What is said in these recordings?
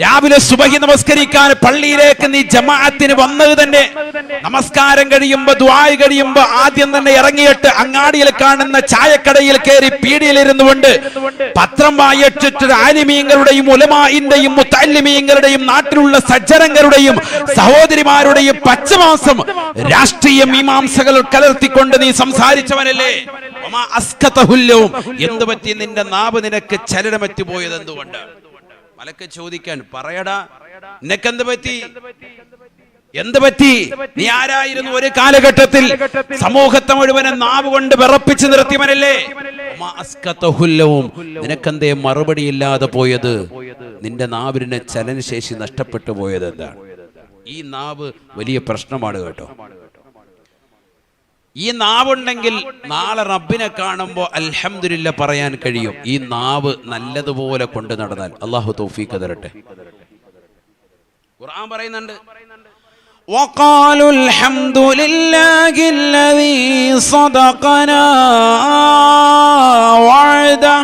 രാവിലെ സുബഹി നമസ്കരിക്കാൻ പള്ളിയിലേക്ക് നീ ജമാഅത്തിന് വന്നത് തന്നെ. നമസ്കാരം കഴിയുമ്പോ ദ്വായ് കഴിയുമ്പോ ആദ്യം തന്നെ ഇറങ്ങിയിട്ട് അങ്ങാടിയിൽ കാണുന്ന ചായക്കടയിൽ കയറി പീടിയിലിരുന്നു കൊണ്ട് പത്രം വായിച്ചിട്ട് ആലിമീങ്ങളുടെയും ഉലമായിന്റെയും മുത്തല്ലിമീങ്ങളുടെയും നാട്ടിലുള്ള സജ്ജനങ്ങളുടെയും സഹോദരിമാരുടെയും പച്ചമാസം രാഷ്ട്രീയ മീമാംസകൾ കലർത്തിക്കൊണ്ട് നീ സംസാരിച്ചവനല്ലേ? എന്ത് പറ്റി നിന്റെ നാവ് നിനക്ക് ചലനമെത്തി പോയത് എന്തുകൊണ്ട് മലക്ക് ചോദിക്കാൻ പറയടാ നിനക്കെന്ത് പറ്റി? എന്ത് പറ്റി? നീ ആരായിരുന്നു ഒരു കാലഘട്ടത്തിൽ സമൂഹത്തെ മുഴുവനെ നാവ് കൊണ്ട് വിറപ്പിച്ചു നിർത്തിയവനല്ലേ? നിനക്കെന്തേ മറുപടി ഇല്ലാതെ പോയത്? നിന്റെ നാവിന് ചലനശേഷി നഷ്ടപ്പെട്ടു പോയത് എന്താണ് ഈ നാവ് വലിയ പ്രശ്നമാണ് കേട്ടോ. ഈ നാവുണ്ടെങ്കിൽ നാളെ റബ്ബിനെ കാണുമ്പോൾ അൽഹംദുലില്ല പറയാൻ കഴിയും ഈ നാവ് നല്ലതുപോലെ കൊണ്ടു നടന്നാൽ അള്ളാഹു തൗഫീഖ് തരട്ടെ ഖുർആൻ പറയുന്നുണ്ട് وقالوا الحمد لله الذي صدقنا وعده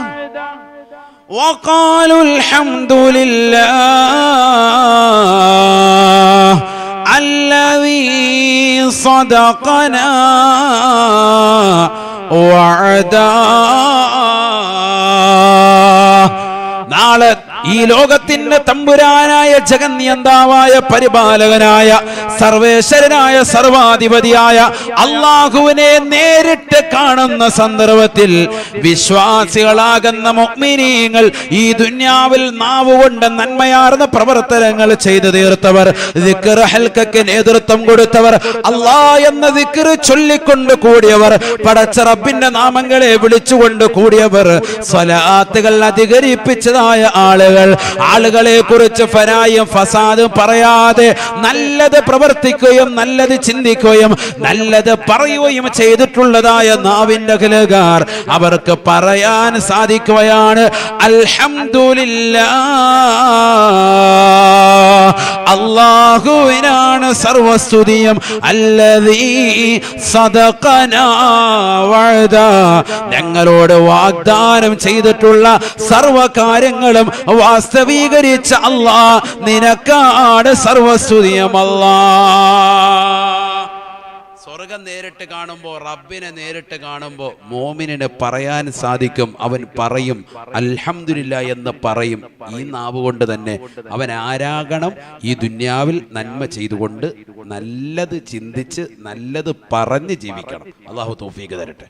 وقالوا الحمد لله الذي صدقنا وعده. നാളെ ഈ ലോകത്തിന്റെ തമ്പുരാനായ ജഗന്യന്താവായ പരിപാലകനായ സർവേശ്വരനായ സർവാധിപതിയായ അള്ളാഹുവിനെ നേരിട്ട് കാണുന്ന സന്ദർഭത്തിൽ വിശ്വാസികളാകുന്ന മുഅ്മിനീങ്ങൾ ഈ ദുന്യാവിൽ നാവുകൊണ്ട് നന്മയാർന്ന പ്രവർത്തനങ്ങൾ ചെയ്തു തീർത്തവർ ദിക്ർ ഹൽക്കയ്ക്ക് നേതൃത്വം കൊടുത്തവർ അള്ളാ എന്ന ദിക്കറ് ചൊല്ലിക്കൊണ്ട് കൂടിയവർ പടച്ചറബിന്റെ നാമങ്ങളെ വിളിച്ചുകൊണ്ട് കൂടിയവർ സ്വലാത്തുകൾ അധികരിപ്പിച്ചതായ ആളുകൾ. ആളുകളെ കുറിച്ച് ഫനായും ഫസാദും പറയാതെ നല്ലത് പ്രവർത്തിക്കുകയും നല്ലത് ചിന്തിക്കുകയും നല്ലത് പറയുകയും ചെയ്തിട്ടുള്ളതായ നാവിന്റെ അഖിലുകാർ അവർക്ക് പറയാൻ സാധിക്കുകയാണ്. അൽഹംദുലില്ലാ അള്ളാഹുവിനാണ് സർവസ്തുതിയും. അല്ലതീ വഅദ. ഞങ്ങളോട് വാഗ്ദാനം ചെയ്തിട്ടുള്ള സർവ കാര്യങ്ങളും വാസ്തവീകരിച്ച അല്ലാ നിനക്കാണ് സർവസ്തുതിയമല്ല. സ്വർഗം നേരിട്ട് കാണുമ്പോൾ റബ്ബിനെ നേരിട്ട് കാണുമ്പോൾ മോമിനിന് പറയാൻ സാധിക്കും. അവൻ പറയും അൽഹംദുലില്ല എന്ന് പറയും. ഈ നാവ് കൊണ്ട് തന്നെ അവൻ ആരാകണം? ഈ ദുന്യാവിൽ നന്മ ചെയ്തുകൊണ്ട് നല്ലത് ചിന്തിച്ച് നല്ലത് പറഞ്ഞ് ജീവിക്കണം. അള്ളാഹു തോഫീക്ക് തരട്ടെ.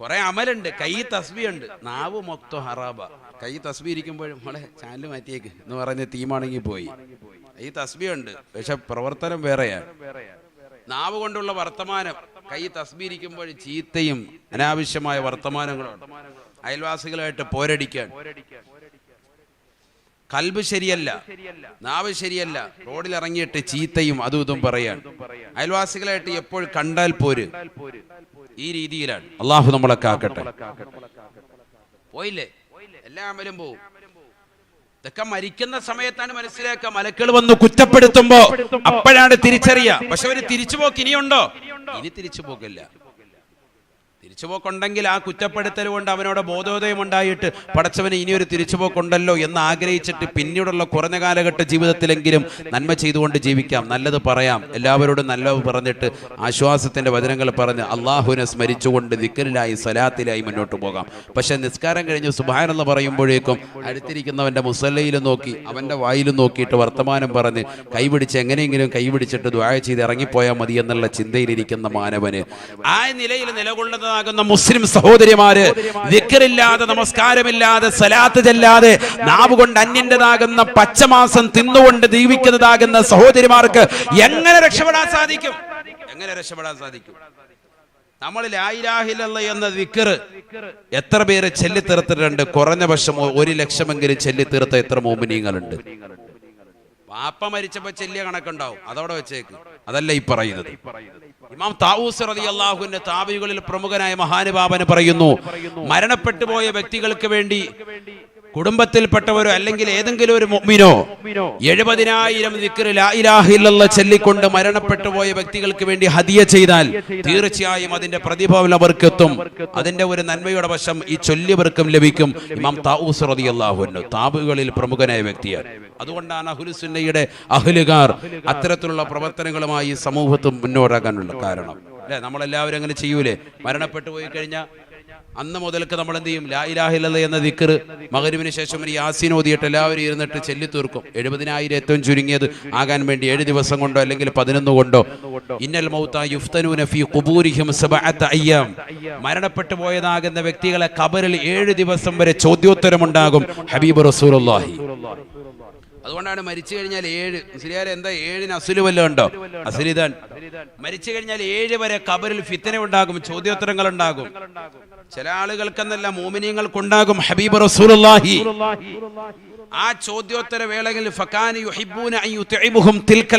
കുറെ അമലുണ്ട്. കൈ തസ്ബി ഉണ്ട് നാവ് മൊത്തം ഹറാബ. കൈ തസ്ബി ഇരിക്കുമ്പോഴും മോളെ ചാനൽ മാറ്റിയേക്ക് എന്ന് പറഞ്ഞ് തീമാണെങ്കിൽ പോയി. ഈ തസ്ബിയുണ്ട് പക്ഷെ പ്രവർത്തനം വേറെയാണ് നാവ് കൊണ്ടുള്ള വർത്തമാനം കൈ തസ്ബി ഇരിക്കുമ്പോൾ ചീത്തയും അനാവശ്യമായ വർത്തമാനങ്ങളുണ്ട് അയൽവാസികളായിട്ട് പോരടിക്കാൻ. കൽബ് ശരിയല്ല. നാവ് ശരിയല്ല. റോഡിൽ ഇറങ്ങിയിട്ട് ചീത്തയും അതും ഇതും പറയാൻ. അയൽവാസികളായിട്ട് എപ്പോൾ കണ്ടാൽ പോര്? ഈ രീതിയിലാണ്. അള്ളാഹു നമ്മളെ കാക്കട്ടെ പോയില്ലേ? എല്ലാ അമലും പോവും. ഇതൊക്കെ മരിക്കുന്ന സമയത്താണ് മനസ്സിലാക്കുക. മലക്കൾ വന്ന് കുറ്റപ്പെടുത്തുമ്പോ അപ്പോഴാണ് തിരിച്ചറിയുക. പക്ഷെ ഒരു തിരിച്ചുപോക്ക് ഇനിയുണ്ടോ? ഇനി തിരിച്ചു തിരിച്ചുപോക്കില്ല തിരിച്ചുപോക്കുണ്ടെങ്കിൽ ആ കുറ്റപ്പെടുത്തൽ കൊണ്ട് അവനോട് ബോധോദയം ഉണ്ടായിട്ട് പടച്ചവന് ഇനിയൊരു തിരിച്ചുപോക്കുണ്ടല്ലോ എന്ന് ആഗ്രഹിച്ചിട്ട് പിന്നീടുള്ള കുറഞ്ഞ കാലഘട്ട ജീവിതത്തിലെങ്കിലും നന്മ ചെയ്തുകൊണ്ട് ജീവിക്കാം. നല്ലത് പറയാം. എല്ലാവരോടും നല്ലത് പറഞ്ഞിട്ട് ആശ്വാസത്തിന്റെ വചനങ്ങൾ പറഞ്ഞ് അള്ളാഹുവിനെ സ്മരിച്ചുകൊണ്ട് നിക്കലിലായി സലാത്തിലായി മുന്നോട്ട് പോകാം. പക്ഷെ നിസ്കാരം കഴിഞ്ഞ് സുബാനെന്ന് പറയുമ്പോഴേക്കും അടുത്തിരിക്കുന്നവന്റെ മുസല്ലയിലും നോക്കി അവന്റെ വായിലും നോക്കിയിട്ട് വർത്തമാനം പറഞ്ഞ് കൈപിടിച്ച് എങ്ങനെയെങ്കിലും കൈപിടിച്ചിട്ട് ദ്വായ ചെയ്ത് ഇറങ്ങിപ്പോയാൽ മതി എന്നുള്ള ചിന്തയിലിരിക്കുന്ന മാനവന്. ആ നിലയിൽ നിലകൊള്ളുന്നതാകുന്ന മുസ്ലിം സഹോദരിമാര് ദിക്കറില്ലാതെ നമസ്കാരമില്ലാതെ സലാത്ത് ചെല്ലാതെ നാവ് കൊണ്ട് അന്യന്റേതാകുന്ന പച്ചമാസം തിന്നുകൊണ്ട് ജീവിക്കുന്നതാകുന്ന സഹോദരിമാർക്ക് എങ്ങനെ രക്ഷപ്പെടാൻ സാധിക്കും? എങ്ങനെ രക്ഷപ്പെടാൻ സാധിക്കും? നമ്മൾ ലായിലാഹില്ല എന്ന വിക്കർ എത്ര പേര് ചെല്ലിത്തീർത്തിട്ടുണ്ട്? കുറഞ്ഞ പക്ഷം ഒരു ലക്ഷമെങ്കിലും ചെല്ലിത്തീർത്ത എത്ര മോമിനിയങ്ങളുണ്ട് വാപ്പ മരിച്ചപ്പോ ചെല്ലിയ കണക്കുണ്ടാവും. അതവിടെ വെച്ചേക്ക്. അതല്ല ഈ പറയുന്നത്. ഇമാം താവൂസ് റതി അള്ളാഹുവിന്റെ താബികളിൽ പ്രമുഖനായ മഹാനുഭാവന് പറയുന്നു മരണപ്പെട്ടു പോയ വ്യക്തികൾക്ക് വേണ്ടി കുടുംബത്തിൽപ്പെട്ടവരോ അല്ലെങ്കിൽ ഏതെങ്കിലും ഒരു മുഅ്മിനോ എഴുപതിനായിരം ചൊല്ലിക്കൊണ്ട് മരണപ്പെട്ടു പോയ വ്യക്തികൾക്ക് വേണ്ടി ഹദിയ ചെയ്താൽ തീർച്ചയായും അതിന്റെ പ്രതിഫലം അവർക്ക് എത്തും അതിന്റെ ഒരു നന്മയുടെ വശം ഈ ചൊല്ലിയവർക്കും ലഭിക്കും. ഇമാം താവൂസ് റളിയല്ലാഹു അൻഹു താബുകളിൽ പ്രമുഖനായ വ്യക്തിയാണ്. അതുകൊണ്ടാണ് അഹുലുസുന്നയുടെ അഹ്ലുകാർ അത്തരത്തിലുള്ള പ്രവർത്തനങ്ങളുമായി സമൂഹത്തും മുന്നോട്ടാക്കാനുള്ള കാരണം. അല്ലെ? നമ്മളെല്ലാവരും അങ്ങനെ ചെയ്യൂലേ? മരണപ്പെട്ടു പോയി കഴിഞ്ഞാൽ അന്ന് മുതൽക്ക് നമ്മൾ എന്ത് ചെയ്യും? ലാ ഇലാഹില്ല എന്ന ദിക്കർ മകരുവിന് ശേഷം ഒരു യാസീൻ ഓതിയിട്ട് എല്ലാവരും ഇരുന്നിട്ട് ചെല്ലി തീർക്കും. എഴുപതിനായിരം ഏറ്റവും ചുരുങ്ങിയത് ആകാൻ വേണ്ടി ഏഴ് ദിവസം കൊണ്ടോ അല്ലെങ്കിൽ പതിനൊന്ന് കൊണ്ടോ. ഇന്നൽ യുഫ്തനൂന അയ്യാം. മരണപ്പെട്ടു പോയതാകുന്ന വ്യക്തികളെ കബറിൽ ഏഴ് ദിവസം വരെ ചോദ്യോത്തരമുണ്ടാകും. ഹബീബ് റസൂലുള്ളാഹി. അതുകൊണ്ടാണ് മരിച്ചു കഴിഞ്ഞാൽ ഏഴ്. മുസ്ലിയാരെ എന്താ? ഏഴിന് അസുൽ വല്ലതും ഉണ്ടോ? അസുലിതാൻ മരിച്ചു കഴിഞ്ഞാൽ ഏഴ് വരെ കബറിൽ ഫിത്തന ഉണ്ടാകും ചോദ്യോത്തരങ്ങൾ ഉണ്ടാകും. ചില ആളുകൾക്കെന്നല്ല മോമിനിയങ്ങൾക്കുണ്ടാകും ഹബീബ് റസൂലുള്ളാഹി. ആ ചോദ്യോത്തര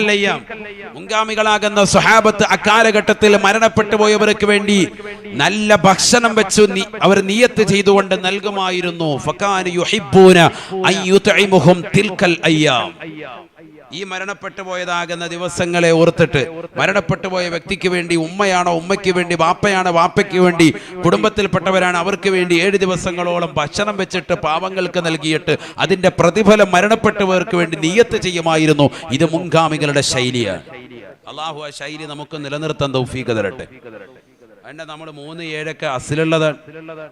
അയ്യാം. മുൻഗാമികളാകുന്ന സ്വഹാബത്ത് അക്കാലഘട്ടത്തിൽ മരണപ്പെട്ടു പോയവർക്ക് വേണ്ടി നല്ല ഭക്ഷണം വെച്ചു അവർ നിയത്ത് ചെയ്തുകൊണ്ട് നൽകുമായിരുന്നു. ഫക്കാനി യുഹിബ്ബൂന അൻ യുത്ഇമുഹും തിൽക്കൽ അയ്യാം. ഈ മരണപ്പെട്ടു പോയതാകുന്ന ദിവസങ്ങളെ ഓർത്തിട്ട് മരണപ്പെട്ടു പോയ വ്യക്തിക്ക് വേണ്ടി ഉമ്മയാണോ ഉമ്മയ്ക്ക് വേണ്ടി വാപ്പയാണോ വാപ്പയ്ക്ക് വേണ്ടി കുടുംബത്തിൽപ്പെട്ടവരാണ് അവർക്ക് വേണ്ടി ഏഴ് ദിവസങ്ങളോളം ഭക്ഷണം വെച്ചിട്ട് പാവങ്ങൾക്ക് നൽകിയിട്ട് അതിന്റെ പ്രതിഫലം മരണപ്പെട്ടവർക്ക് വേണ്ടി നിയത്ത് ചെയ്യുമായിരുന്നു. ഇത് മുൻഗാമികളുടെ ശൈലിയാണ് അള്ളാഹു ആ ശൈലി നമുക്ക് നിലനിർത്താൻ തൗഫീഖ് തരട്ടെ. അതിന്റെ നമ്മൾ മൂന്ന് ഏഴൊക്കെ അസിലുള്ളതാണ്.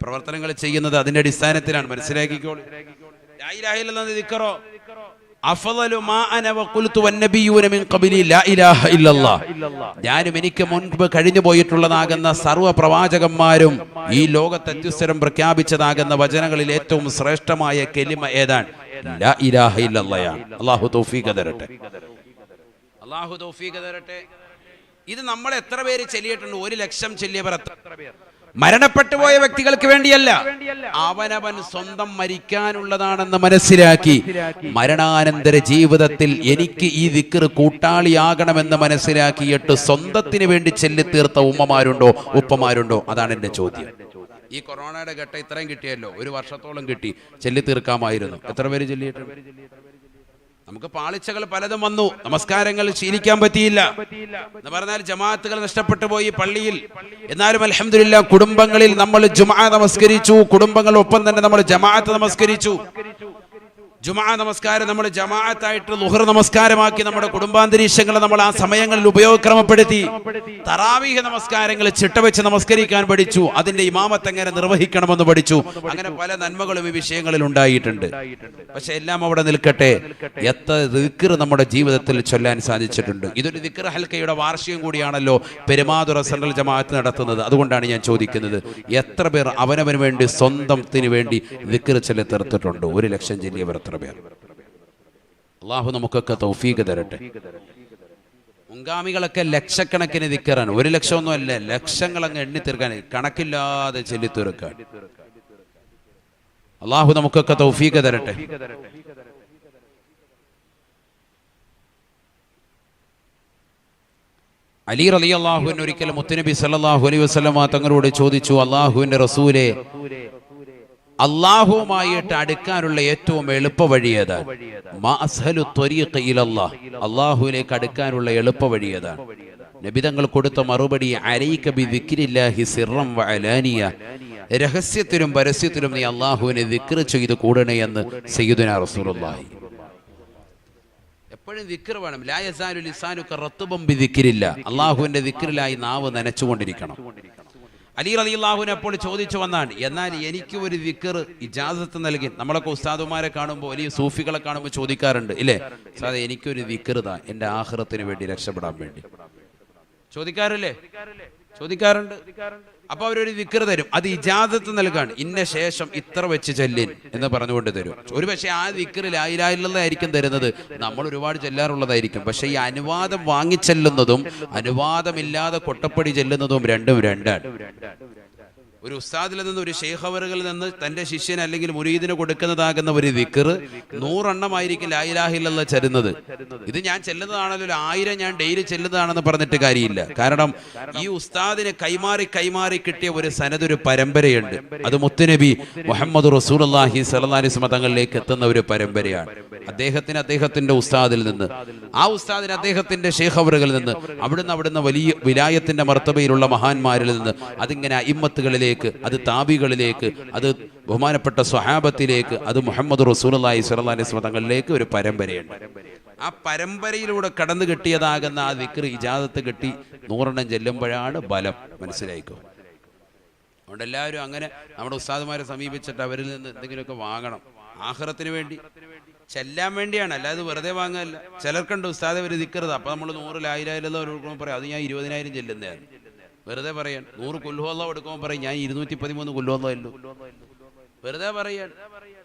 പ്രവർത്തനങ്ങൾ ചെയ്യുന്നത് അതിന്റെ അടിസ്ഥാനത്തിലാണ്. മനസ്സിലാക്കിക്കോളൂ. ഞാനും എനിക്ക് മുൻപ് കഴിഞ്ഞു പോയിട്ടുള്ളതാകുന്ന സർവ പ്രവാചകന്മാരും ഈ ലോകത്തെ അത്യുത്തരം പ്രഖ്യാപിച്ചതാകുന്ന വചനങ്ങളിൽ ഏറ്റവും ശ്രേഷ്ഠമായ കെലിമ ഏതാണ്? അല്ലാഹു തൗഫീഖ് തരട്ടെ. അള്ളാഹു തരട്ടെ. ഇത് നമ്മൾ എത്ര പേര് ചെല്ലിയിട്ടുണ്ട്? ഒരു ലക്ഷം ചെല്ലിയവർ എത്ര പേർ? മരണപ്പെട്ടു പോയ വ്യക്തികൾക്ക് വേണ്ടിയല്ല. അവനവൻ സ്വന്തം മരിക്കാനുള്ളതാണെന്ന് മനസ്സിലാക്കി മരണാനന്തര ജീവിതത്തിൽ എനിക്ക് ഈ ദിക്കർ കൂട്ടാളിയാകണമെന്ന് മനസ്സിലാക്കിയിട്ട് സ്വന്തത്തിന് വേണ്ടി ചെല്ലിത്തീർത്ത ഉമ്മമാരുണ്ടോ? ഉപ്പമാരുണ്ടോ? അതാണ് എന്റെ ചോദ്യം. ഈ കൊറോണയുടെ ഘട്ടം ഇത്രയും കിട്ടിയല്ലോ. ഒരു വർഷത്തോളം കിട്ടി. ചെല്ലിത്തീർക്കാമായിരുന്നു. എത്ര പേര് ചെല്ലിയിട്ടുണ്ട് നമുക്ക് പാളിച്ചകൾ പലതും വന്നു. നമസ്കാരങ്ങൾ ശീലിക്കാൻ പറ്റിയില്ല. എന്ന് പറഞ്ഞാൽ ജമാഅത്തുകൾ നഷ്ടപ്പെട്ടു പോയി പള്ളിയിൽ. എന്നാലും അലഹമില്ല കുടുംബങ്ങളിൽ നമ്മൾ ജുമാ നമസ്കരിച്ചു. കുടുംബങ്ങൾ ഒപ്പം തന്നെ നമ്മൾ ജമാഅത്ത് നമസ്കരിച്ചു. ജുമാ നമസ്കാരം നമ്മൾ ജമാഅത്തായിട്ട് ലുഹർ നമസ്കാരമാക്കി നമ്മുടെ കുടുംബാന്തരീക്ഷങ്ങളെ നമ്മൾ ആ സമയങ്ങളിൽ ഉപയോഗക്രമപ്പെടുത്തി. തറാവീഹ നമസ്കാരങ്ങൾ ചിട്ടവെച്ച് നമസ്കരിക്കാൻ പഠിച്ചു. അതിന്റെ ഇമാമത്ത് എങ്ങനെ നിർവഹിക്കണമെന്ന് പഠിച്ചു. അങ്ങനെ പല നന്മകളും ഈ വിഷയങ്ങളിൽ ഉണ്ടായിട്ടുണ്ട്. പക്ഷെ എല്ലാം അവിടെ നിൽക്കട്ടെ. എത്ര ദിക്കർ നമ്മുടെ ജീവിതത്തിൽ ചൊല്ലാൻ സാധിച്ചിട്ടുണ്ട്. ഇതൊരു ദിക്കർ ഹൽക്കയുടെ വാർഷികം കൂടിയാണല്ലോ പെരുമാതുറ സെൻട്രൽ ജമാഅത്ത് നടത്തുന്നത്. അതുകൊണ്ടാണ് ഞാൻ ചോദിക്കുന്നത്. എത്ര പേർ അവനവന് വേണ്ടി സ്വന്തത്തിന് വേണ്ടി ദിക്കർ ചൊല്ലി തീർത്തിട്ടുണ്ട് ഒരു ലക്ഷം ജില്ലയവർ പേർ അള്ളാഹു നമുക്കൊക്കെ തൗഫീഖ് തരട്ടെ. മുൻഗാമികളൊക്കെ ലക്ഷക്കണക്കിന് ദിക്കറാണ്. ഒരു ലക്ഷമൊന്നും അല്ല ലക്ഷങ്ങൾ അങ്ങ് എണ്ണി തീർക്കാൻ കണക്കില്ലാതെ ചെല്ലി തീർക്കാൻ. അള്ളാഹു നമുക്കൊക്കെ തൗഫീഖ് തരട്ടെ. അലി റലി അള്ളാഹുവിൻ ഒരിക്കൽ മുത്തുനബി സല്ലാഹു അലൈഹി വസല്ലമ തങ്ങളോട് ചോദിച്ചു അള്ളാഹുവിന്റെ റസൂലെ അള്ളാഹുവുമായിട്ട് അടുക്കാനുള്ള ഏറ്റവും എളുപ്പ വഴി ഏതാണ്? മാ അസ്ഹലു ത്വരീഖ് ഇലല്ലാഹ്. അള്ളാഹുവിലേക്ക് അടുക്കാനുള്ള എളുപ്പ വഴി ഏതാണ്? നബിതങ്ങൾ കൊടുത്ത മറുപടി രഹസ്യത്തിലും പരസ്യത്തിലും നീ അള്ളാഹുവിനെ ദിക്ർ ചെയ്ത് കൂടണേ എന്ന് സയ്യിദുനാ റസൂലുള്ളാഹി. എപ്പോഴും ദിക്ർ വേണം. ലാ യസാലു ലിസാനുക റത്തുബം ബി ദിക്രില്ല. അള്ളാഹുവിന്റെ ദിക്റിലായി നാവ് നനച്ചുകൊണ്ടിരിക്കണം. അലി അലി അള്ളാഹുവിനെ അപ്പോൾ ചോദിച്ചു വന്നാണ് എന്നാൽ എനിക്ക് ഒരു വിക്കർ ഇജാസത്ത് നൽകി. നമ്മളൊക്കെ ഉസ്താദുമാരെ കാണുമ്പോൾ വലിയ സൂഫികളെ കാണുമ്പോൾ ചോദിക്കാറുണ്ട് ഇല്ലേ? സാറേ എനിക്കൊരു വിക്കറുതാ എന്റെ ആഹ്റത്തിന് വേണ്ടി രക്ഷപ്പെടാൻ വേണ്ടി. ചോദിക്കാറില്ലേ? ചോദിക്കാറുണ്ട്. അപ്പൊ അവരൊരു വിക്ര തരും. അത് ഇജാദത്ത് നൽകാണ്. ഇന്ന ശേഷം ഇത്ര വെച്ച് ചെല്ലിൻ എന്ന് പറഞ്ഞുകൊണ്ട് തരും. ഒരു പക്ഷേ ആ വിക്രിൽ ആയിരായിലുള്ളതായിരിക്കും തരുന്നത്. നമ്മൾ ഒരുപാട് ചെല്ലാറുള്ളതായിരിക്കും. പക്ഷേ ഈ അനുവാദം വാങ്ങിച്ചെല്ലുന്നതും അനുവാദമില്ലാതെ കൊട്ടപ്പടി ചെല്ലുന്നതും രണ്ടും രണ്ടാണ്. ഒരു ഉസ്താദിൽ നിന്ന് ഒരു ഷെയ്ഖവറുകളിൽ നിന്ന് തന്റെ ശിഷ്യൻ അല്ലെങ്കിൽ മുരീദിന് കൊടുക്കുന്നതാകുന്ന ഒരു ദിക്കർ നൂറെണ്ണമായിരിക്കും ലായിലാഹില്ല ചെല്ലുന്നത് ഇത് ഞാൻ ചെല്ലുന്നതാണല്ലോ ഒരു ആയിരം ഞാൻ ഡെയിലി ചെല്ലുന്നതാണെന്ന് പറഞ്ഞിട്ട് കാര്യമില്ല. കാരണം ഈ ഉസ്താദിന് കൈമാറി കൈമാറി കിട്ടിയ ഒരു സനത് ഒരു പരമ്പരയുണ്ട്. അത് മുത്തുനബി മുഹമ്മദ് റസൂലി സലഹ്ലിസ് മതങ്ങളിലേക്ക് എത്തുന്ന ഒരു പരമ്പരയാണ്. അദ്ദേഹത്തിന് അദ്ദേഹത്തിന്റെ ഉസ്താദിൽ നിന്ന് ആ ഉസ്താദിന് അദ്ദേഹത്തിന്റെ ഷെയ്ഖവറുകളിൽ നിന്ന് അവിടുന്ന് അവിടുന്ന് വലിയ വിലായത്തിന്റെ മർത്തബയിലുള്ള മഹാന്മാരിൽ നിന്ന് അതിങ്ങനെ അയിമ്മത്തുകളിലേക്ക് അത് താബികളിലേക്ക് അത് ബഹുമാനപ്പെട്ട സ്വഹാബത്തിലേക്ക് അത് മുഹമ്മദ് റസൂലി സ്വലി സ്വതങ്ങളിലേക്ക് ഒരു പരമ്പരയുണ്ട്. ആ പരമ്പരയിലൂടെ കടന്നു കിട്ടിയതാകുന്ന ആ വിക്രി ഇജാദത്ത് കിട്ടി നൂറെണ്ണം ചെല്ലുമ്പോഴാണ് ബലം. മനസ്സിലായിക്കോ? അതുകൊണ്ട് എല്ലാവരും അങ്ങനെ നമ്മുടെ ഉസ്താദുമാരെ സമീപിച്ചിട്ട് അവരിൽ നിന്ന് എന്തെങ്കിലുമൊക്കെ വാങ്ങണം. ആഹ്റത്തിന് വേണ്ടി. ചെല്ലാൻ വേണ്ടിയാണ്. അല്ലാതെ വെറുതെ വാങ്ങാനല്ല ചിലർക്കുണ്ട് ഉസ്താദെ ഒരു നിൽക്കരുത് അപ്പൊ നമ്മൾ ആയിരം പറയാം പറയും അത് ഞാൻ ഇരുപതിനായിരം ചെല്ലുന്നതാണ്. വെറുതെ പറയാൻ നൂറ് കൊല്ലുവല്ലോ എടുക്കുമ്പോൾ പറയും ഞാൻ ഇരുന്നൂറ്റി പതിമൂന്ന് കൊല്ലുവല്ലോ അല്ലോ വെറുതെ പറയാൻ.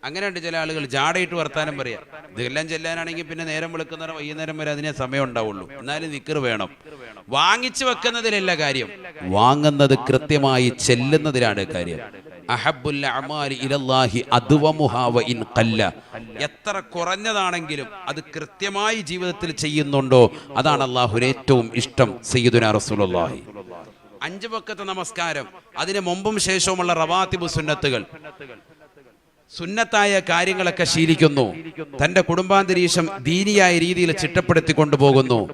അങ്ങനെയുണ്ട് ചില ആളുകൾ ജാടയിട്ട് വർത്താനം പറയാം ഇതെല്ലാം ചെല്ലാനാണെങ്കിൽ പിന്നെ നേരം വെളുക്കുന്നവരെ വൈകുന്നേരം വരെ അതിനെ സമയം ഉണ്ടാവുള്ളൂ. എന്നാലും നിക്കർ വേണം. വാങ്ങിച്ചു വെക്കുന്നതിലല്ല കാര്യം. വാങ്ങുന്നത് കൃത്യമായി ചെല്ലുന്നതിലാണ് കാര്യം. എത്ര കുറഞ്ഞതാണെങ്കിലും അത് കൃത്യമായി ജീവിതത്തിൽ ചെയ്യുന്നുണ്ടോ? അതാണ് അള്ളാഹുവിന് ഏറ്റവും ഇഷ്ടം സയ്യിദുന റസൂലുള്ളാഹി. അഞ്ച് വക്കത്തെ നമസ്കാരം. അതിന് മുമ്പും ശേഷവുമുള്ള റവാത്തിബു സുന്നത്തുകൾ. സുന്നത്തായ കാര്യങ്ങളൊക്കെ ശീലിക്കുന്നു. തന്റെ കുടുംബാന്തരീക്ഷം ദീനിയായ രീതിയിൽ ചിട്ടപ്പെടുത്തി കൊണ്ടുപോകുന്നു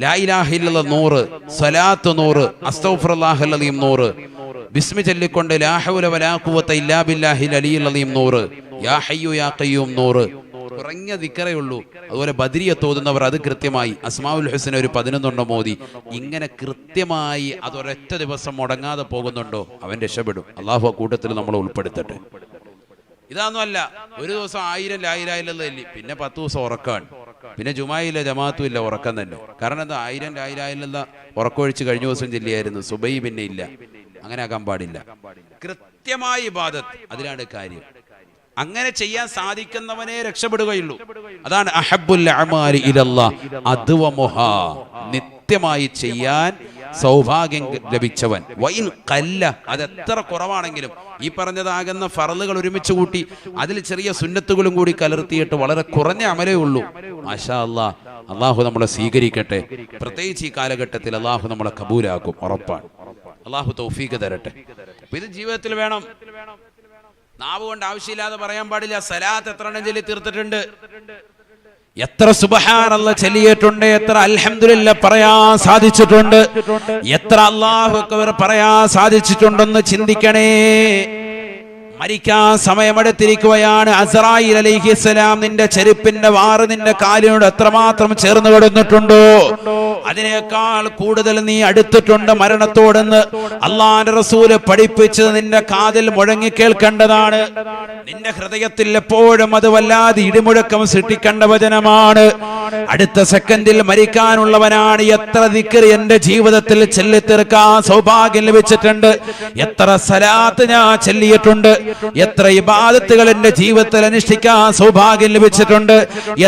ലായിലാഹില്ല നൂറ് സലാത്ത് നൂറ് അസ്തൗഫുറല്ലാഹല്ലീം നൂറ്. ബിസ്മി ചൊല്ലിക്കൊണ്ട് ലാഹുല വലാഖുവത്ത ഇല്ലാ ബില്ലാഹിൽ അലിയുള്ളീം നൂറ്. യാ ഹയ്യു യാ ഖയ്യൂം നൂറ്. കുറഞ്ഞ ദിക്കറേ ഉള്ളൂ അതുപോലെ ബദരിയെ തോന്നുന്നവർ അത് കൃത്യമായി. അസ്മാവുൽ ഹുസൈൻ ഒരു പതിനൊന്നെണ്ണം മോദി ഇങ്ങനെ കൃത്യമായി അതൊരൊറ്റ ദിവസം മുടങ്ങാതെ പോകുന്നുണ്ടോ? അവൻ രക്ഷപ്പെടും. അള്ളാഹു കൂട്ടത്തിൽ നമ്മൾ ഉൾപ്പെടുത്തട്ടെ. ഇതൊന്നും അല്ല. ഒരു ദിവസം ആയിരം ലായിരായില്ലല്ലേ പിന്നെ പത്ത് ദിവസം ഉറക്കമാണ് പിന്നെ ജുമായില്ല ജമാഅത്തും ഇല്ല ഉറക്കം തന്നെ. കാരണം എന്താ? ആയിരം ലായിരായില്ലെന്ന ഉറക്കമൊഴിച്ച് കഴിഞ്ഞ ദിവസം ചെല്ലിയായിരുന്നു. സുബൈ പിന്നെ ഇല്ല. അങ്ങനെ ആക്കാൻ പാടില്ല. കൃത്യമായ ഇബാദത്ത്. അതിലാണ് കാര്യം. അങ്ങനെ ചെയ്യാൻ സാധിക്കുന്നവനെ രക്ഷപ്പെടുകയുള്ളൂ. അതാണ് അദ്വമുഹാ നിത്യമായി ചെയ്യാൻ സൗഭാഗ്യം ലഭിച്ചവൻ. വൈൻ കല്ല. അത് എത്ര കുറവാണെങ്കിലും ഈ പറഞ്ഞതാകുന്ന ഫറലുകൾ ഒരുമിച്ച് കൂട്ടി അതിൽ ചെറിയ സുന്നത്തുകളും കൂടി കലർത്തിയിട്ട് വളരെ കുറഞ്ഞ അമലേ ഉള്ളൂ. മാഷാ അല്ലാ അള്ളാഹു നമ്മളെ സ്വീകരിക്കട്ടെ. പ്രത്യേകിച്ച് ഈ കാലഘട്ടത്തിൽ അള്ളാഹു നമ്മളെ കബൂലാക്കും. ഉറപ്പാണ്. അള്ളാഹു തൗഫീഖ് തരട്ടെ. ഇത് ജീവിതത്തിൽ വേണം. നാവ് കൊണ്ട് ആവശ്യമില്ലാതെ പറയാൻ പാടില്ല. സലാത്ത് എത്ര എണ്ണം ചൊല്ലി തീർത്തിട്ടുണ്ട്. എത്ര സുബഹാനല്ല ചൊല്ലിയിട്ടുണ്ട് എത്ര അൽഹംദുലില്ല പറയാൻ സാധിച്ചിട്ടുണ്ട്. എത്ര അള്ളാഹു പറയാൻ സാധിച്ചിട്ടുണ്ടെന്ന് ചിന്തിക്കണേ. മരിക്കാൻ സമയമെടുത്തിരിക്കുകയാണ്. അസറായിൽ അലിഹിസ്സലാം നിന്റെ ചെരുപ്പിന്റെ വാറ് നിന്റെ കാലിനോട് എത്രമാത്രം ചേർന്ന് കിടന്നിട്ടുണ്ടോ? അതിനേക്കാൾ കൂടുതൽ നീ അടുത്തിട്ടുണ്ട് മരണത്തോടെന്ന് അള്ളാന്റെ റസൂൽ പഠിപ്പിച്ചത് നിന്റെ കാതിൽ മുഴങ്ങി കേൾക്കേണ്ടതാണ്. നിന്റെ ഹൃദയത്തിൽ എപ്പോഴും അത് വല്ലാതെ ഇടിമുഴക്കം സൃഷ്ടിക്കേണ്ട വചനമാണ്. അടുത്ത സെക്കൻഡിൽ മരിക്കാനുള്ളവനാണ് എത്ര ദിക്കർ എന്റെ ജീവിതത്തിൽ ചെല്ലിത്തീർക്കാൻ സൗഭാഗ്യം ലഭിച്ചിട്ടുണ്ട്. എത്ര സലാത്ത് ഞാൻ ചെല്ലിയിട്ടുണ്ട്. എത്ര ഇബാദത്തുകൾ എന്റെ ജീവിതത്തിൽ അനുഷ്ഠിക്കാൻ സൗഭാഗ്യം ലഭിച്ചിട്ടുണ്ട്.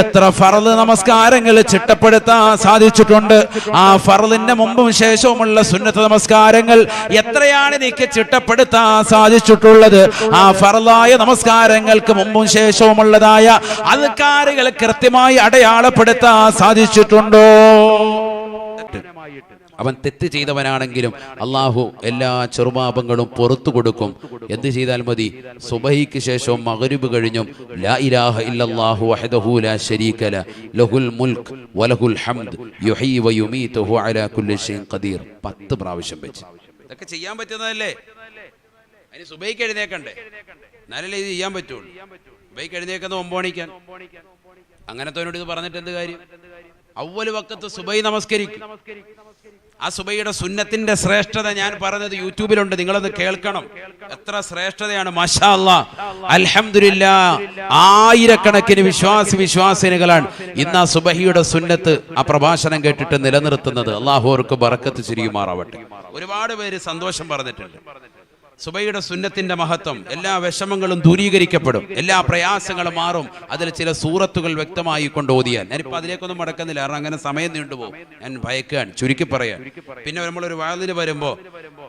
എത്ര ഫറദ് നമസ്കാരങ്ങൾ ചിട്ടപ്പെടുത്താൻ സാധിച്ചിട്ടുണ്ട്. ആ ഫറദിന്റെ മുമ്പും ശേഷവുമുള്ള സുന്നത്ത് നമസ്കാരങ്ങൾ എത്രയാണ് എനിക്ക് ചിട്ടപ്പെടുത്താൻ സാധിച്ചിട്ടുള്ളത്. ആ ഫറദായ നമസ്കാരങ്ങൾക്ക് മുമ്പും ശേഷവുമുള്ളതായ അൽക്കാരുകൾ കൃത്യമായി അടയാളപ്പെടുത്താൻ സാധിച്ചിട്ടുണ്ടോ? അവൻ തെറ്റ് ചെയ്തവനാണെങ്കിലും അള്ളാഹു എല്ലാ ചെറുപാപങ്ങളും പുറത്തു കൊടുക്കും. എന്ത് ചെയ്താൽ മതി? സുബഹിക്ക് ശേഷവും മകരുബ് കഴിഞ്ഞും ലാ ഇലാഹ ഇല്ലല്ലാഹു വഹദഹു ലാ ശരീക ലഹുൽ മുൽക്ക് വലഹുൽ ഹംദ് യുഹീ വയുമീതുഹു അലാ കുല്ലി ഷൈഇൻ ഖദീർ. 10 പ്രാവശ്യം വെച്ച്. ഇതൊക്കെ ചെയ്യാൻ പറ്റുന്നതല്ലേ? അതിന് സുബഹിക്ക് എഴുന്നേക്കണ്ടേ? എന്നാലല്ലേ ഇത് ചെയ്യാൻ പറ്റുള്ളൂ. സുബഹിക്ക് എഴുന്നേക്കുന്ന ഒമ്പണിക്കാൻ അങ്ങനത്തെ ഇത് പറഞ്ഞിട്ട് എന്ത് കാര്യം? അവൽ വക്കത്ത് സുബൈ നമസ്കരിക്കും. ആ സുബൈയുടെ സുന്നത്തിന്റെ ശ്രേഷ്ഠത ഞാൻ പറഞ്ഞത് യൂട്യൂബിലുണ്ട് നിങ്ങളത് കേൾക്കണം. എത്ര ശ്രേഷ്ഠതയാണ് മഷാ അലഹമില്ല ആയിരക്കണക്കിന് വിശ്വാസി വിശ്വാസിനികളാണ് ഇന്ന് ആ സുബഹിയുടെ സുന്നത്ത് ആ പ്രഭാഷണം കേട്ടിട്ട് നിലനിർത്തുന്നത്. അള്ളാഹു അവർക്ക് ബറക്കത്ത് ചിരിയുമാറാവട്ടെ. ഒരുപാട് പേര് സന്തോഷം പറഞ്ഞിട്ടുണ്ട്. സുബൈയുടെ സുന്നത്തിന്റെ മഹത്വം. എല്ലാ വിഷമങ്ങളും ദൂരീകരിക്കപ്പെടും. എല്ലാ പ്രയാസങ്ങളും മാറും. അതിൽ ചില സൂറത്തുകൾ വ്യക്തമായി കൊണ്ട് ഓതിയാൽ ഞാനിപ്പോൾ അതിലേക്കൊന്നും മടക്കുന്നില്ല. കാരണം അങ്ങനെ സമയം നീണ്ടുപോകും. ഞാൻ ഭയക്കാൻ ചുരുക്കി പറയാൻ. പിന്നെ നമ്മൾ ഒരു വാതിന് വരുമ്പോൾ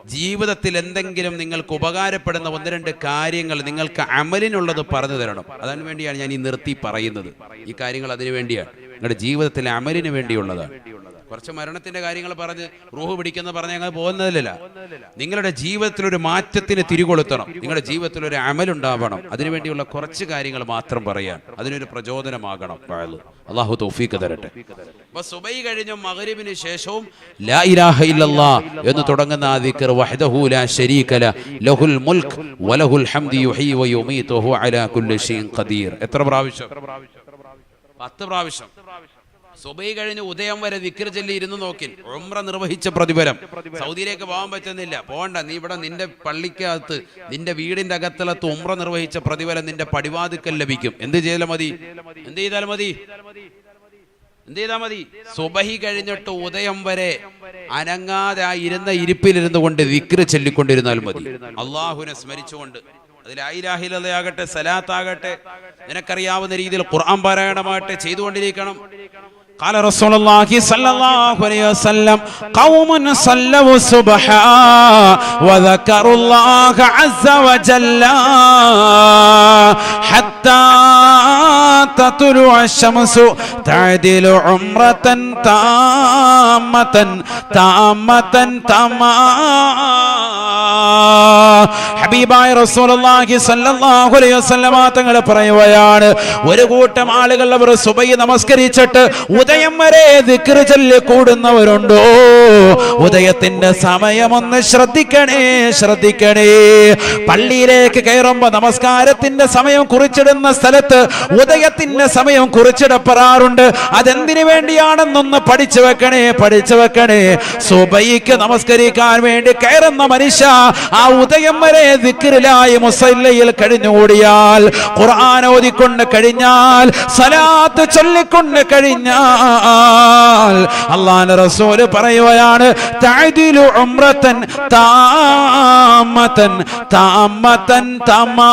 ജീവിതത്തിൽ എന്തെങ്കിലും നിങ്ങൾക്ക് ഉപകാരപ്പെടുന്ന ഒന്ന് രണ്ട് കാര്യങ്ങൾ നിങ്ങൾക്ക് അമലിനുള്ളത് പറഞ്ഞു തരണം. അതിനു വേണ്ടിയാണ് ഞാൻ ഈ നിർത്തി പറയുന്നത്. ഈ കാര്യങ്ങൾ അതിനു വേണ്ടിയാണ്. നിങ്ങളുടെ ജീവിതത്തിലെ അമലിന് വേണ്ടിയുള്ളതാണ്. കുറച്ച് മരണത്തിന്റെ കാര്യങ്ങൾ പറഞ്ഞ് റൂഹ് പിടിക്കുന്ന പറഞ്ഞ് ഞങ്ങൾ പോകുന്നതിലല്ല. നിങ്ങളുടെ ജീവിതത്തിൽ ഒരു മാറ്റത്തിന് തിരികൊളുത്തണം. നിങ്ങളുടെ ജീവിതത്തിൽ ഒരു അമലുണ്ടാവണം. അതിനുവേണ്ടിയുള്ള കുറച്ച് കാര്യങ്ങൾ മാത്രം പറയാൻ. അതിനൊരു പ്രചോദനമാകണം. അള്ളാഹു തൗഫീഖ് തരട്ടെ. അപ്പൊ സുബൈ കഴിഞ്ഞ മകരിവിന് ശേഷവും ലാ ഇലാഹ ഇല്ലല്ലാ എന്ന് തുടങ്ങുന്ന ആ ദിക്ർ വഹ്ദഹു ലാ ശരീക ലഹുൽ മുൽക്ക് വലഹുൽ ഹംദി യുഹ്യി വയുമീതു വഹു അലാ കുല്ലി ഷൈഇൻ ഖദീർ. എത്ര പ്രാവശ്യം? പത്ത് പ്രാവശ്യം. സുബൈ കഴിഞ്ഞ് ഉദയം വരെ വിക്ര ചൊല്ലി ഇരുന്ന് നോക്കി. ഉമ്ര നിർവഹിച്ച പ്രതിഫലം. സൗദിയിലേക്ക് പോകാൻ പറ്റുന്നില്ല. പോണ്ട നീ ഇവിടെ നിന്റെ പള്ളിക്കകത്ത് നിന്റെ വീടിന്റെ അകത്തലത്ത് ഉമ്ര നിർവഹിച്ച പ്രതിഫലം നിന്റെ പടിവാതുക്കൽ ലഭിക്കും. എന്ത് ചെയ്താലും മതി. എന്ത് ചെയ്താലും മതി. എന്ത് ചെയ്താൽ മതി. സുബഹി കഴിഞ്ഞിട്ട് ഉദയം വരെ അനങ്ങാതെ ആ ഇരുന്ന ഇരിപ്പിലിരുന്ന് കൊണ്ട് വിക്ര ചൊല്ലിക്കൊണ്ടിരുന്നാൽ മതി. അള്ളാഹുവിനെ സ്മരിച്ചുകൊണ്ട്. അതിൽ ഐലാഹിലതയാകട്ടെ സലാത്താകട്ടെ നിനക്കറിയാവുന്ന രീതിയിൽ ഖുർആൻ പാരായണമാകട്ടെ ചെയ്തുകൊണ്ടിരിക്കണം. قال رسول الله صلى الله عليه وسلم قوم صلوا الصبح وذكروا الله عز وجل حتى تطلع الشمس تعدل عمرة تامة تامة تامة ഹബീബായ റസൂലുള്ളാഹി അലൈഹി വസല്ലമ പറയുകയാണ് ഒരു കൂട്ടം ആളുകൾ അവർ സുബൈ നമസ്കരിച്ചിട്ട് ഉദയം വരെ ദിക്ർ ചൊല്ലി കൂടുന്നവരുണ്ടോ ഉദയത്തിന്റെ സമയമൊന്ന് ശ്രദ്ധിക്കണേ ശ്രദ്ധിക്കണേ. പള്ളിയിലേക്ക് കയറുമ്പോ നമസ്കാരത്തിന്റെ സമയം കുറിച്ചിടുന്ന സ്ഥലത്ത് ഉദയത്തിന്റെ സമയം കുറിച്ചിടപ്പെടാറുണ്ട്. അതെന്തിനു വേണ്ടിയാണെന്നൊന്ന് പഠിച്ചു വെക്കണേ പഠിച്ചു വെക്കണേ. സുബൈക്ക് നമസ്കരിക്കാൻ വേണ്ടി കയറുന്ന മനുഷ്യ ആ ഉദയം വരെ ദിക്കറിലായി മുസല്ലയിൽ കഴിഞ്ഞുകൂടിയാൽ ഖുർആൻ ഓതിക്കൊണ്ട് കഴിഞ്ഞാൽ സലാത്ത് ചൊല്ലിക്കൊണ്ട് കഴിഞ്ഞാൽ അള്ളാൻ റസൂൽ പറയുകയാണ് തഅദിലു ഉംറത്തൻ താമത്തൻ താമത്തൻ തമാ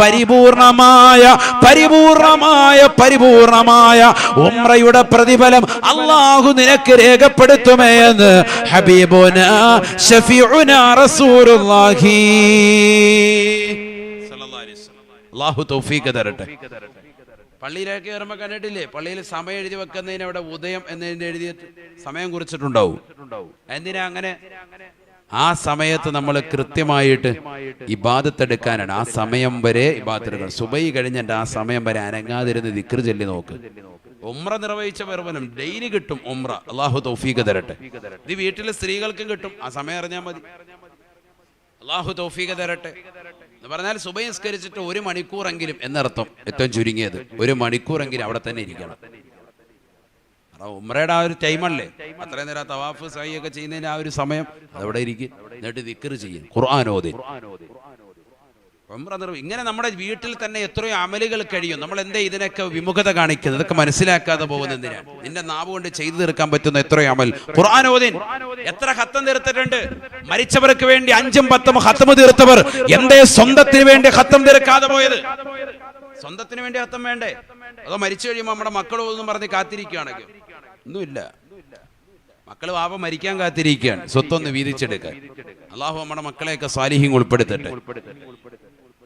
പരിപൂർണമായ പരിപൂർണമായ പരിപൂർണമായ ഉമ്രയുടെ പ്രതിഫലം അള്ളാഹു നിനക്ക് രേഖപ്പെടുത്തുമേ എന്ന് ഹബീബുന ഷഫീഉന റസൂലുള്ളാഹി. അള്ളാഹു തൗഫീഖ് തരട്ടെ. പള്ളിയിലേക്ക് കയറുമ്പോൾ കണ്ടിട്ടില്ലേ? പള്ളിയിൽ സമയം എഴുതി വെക്കുന്നതിന് അവിടെ ഉദയം എന്നതിന്റെ എഴുതി സമയം കുറിച്ചിട്ടുണ്ടാവും. എന്തിനാ അങ്ങനെ? ആ സമയത്ത് നമ്മൾ കൃത്യമായിട്ട് ഇബാദത്തെടുക്കാനാണ്. ആ സമയം വരെ ഇബാദത്തെടുക്കണം. സുബൈ കഴിഞ്ഞിട്ട് ആ സമയം വരെ അനങ്ങാതിരുന്ന് ദിക്ർ ചൊല്ലി നോക്ക്. ഉമ്ര നിർവഹിച്ച പർവനം ഡെയിലി കിട്ടും ഉമ്ര അള്ളാഹു തൗഫീഖ് തരട്ടെ. ഇത് വീട്ടിലെ സ്ത്രീകൾക്കും കിട്ടും. ആ സമയം അറിഞ്ഞാൽ മതി. അള്ളാഹു തൗഫീഖ് തരട്ടെ. എന്ന് പറഞ്ഞാൽ സുബൈ നിസ്കരിച്ചിട്ട് ഒരു മണിക്കൂറെങ്കിലും എന്നർത്ഥം ഏറ്റവും ചുരുങ്ങിയത്. ഒരു മണിക്കൂറെങ്കിലും അവിടെ തന്നെ ഇരിക്കണം. ഉമ്രയുടെ ആ ഒരു ടൈമല്ലേ? അത്രയും നേരം തവാഫ് സൈ ഒക്കെ ചെയ്യുന്നതിന് ആ ഒരു സമയം അതവിടെ ഇരിക്കും. എന്നിട്ട് ദിക്കർ ചെയ്യും. ഖുർആാനോദി ഇങ്ങനെ നമ്മുടെ വീട്ടിൽ തന്നെ എത്രയോ അമലുകൾ കഴിയും. നമ്മൾ എന്തേ ഇതിനൊക്കെ വിമുഖത കാണിക്കുന്നത്? ഇതൊക്കെ മനസ്സിലാക്കാതെ പോകുന്നതിനാണ് നിന്റെ നാവ് കൊണ്ട് ചെയ്തു തീർക്കാൻ പറ്റുന്ന എത്രയോ അമൽ. ഖുർആൻ എത്ര ഹത്തം തീർത്തിട്ടുണ്ട്? മരിച്ചവർക്ക് വേണ്ടി അഞ്ചും പത്തും ഹത്തം തീർത്തവർ എന്തേ സ്വന്തത്തിന് വേണ്ടി ഹത്തം തീർക്കാതെ പോയത്? സ്വന്തത്തിന് വേണ്ടി ഹത്തം വേണ്ടേ? അതോ മരിച്ചു കഴിയുമ്പോൾ നമ്മുടെ മക്കളോ എന്നും പറഞ്ഞ് കാത്തിരിക്കുകയാണെങ്കിൽ ഒന്നുമില്ല. മക്കൾ വാപ്പ മരിക്കാൻ കാത്തിരിക്കുകയാണ്. സ്വത്തൊന്ന് വീതിച്ചെടുക്കാൻ. അള്ളാഹു നമ്മുടെ മക്കളെയൊക്കെ സാലിഹ്യം ഉൾപ്പെടുത്തട്ടെ.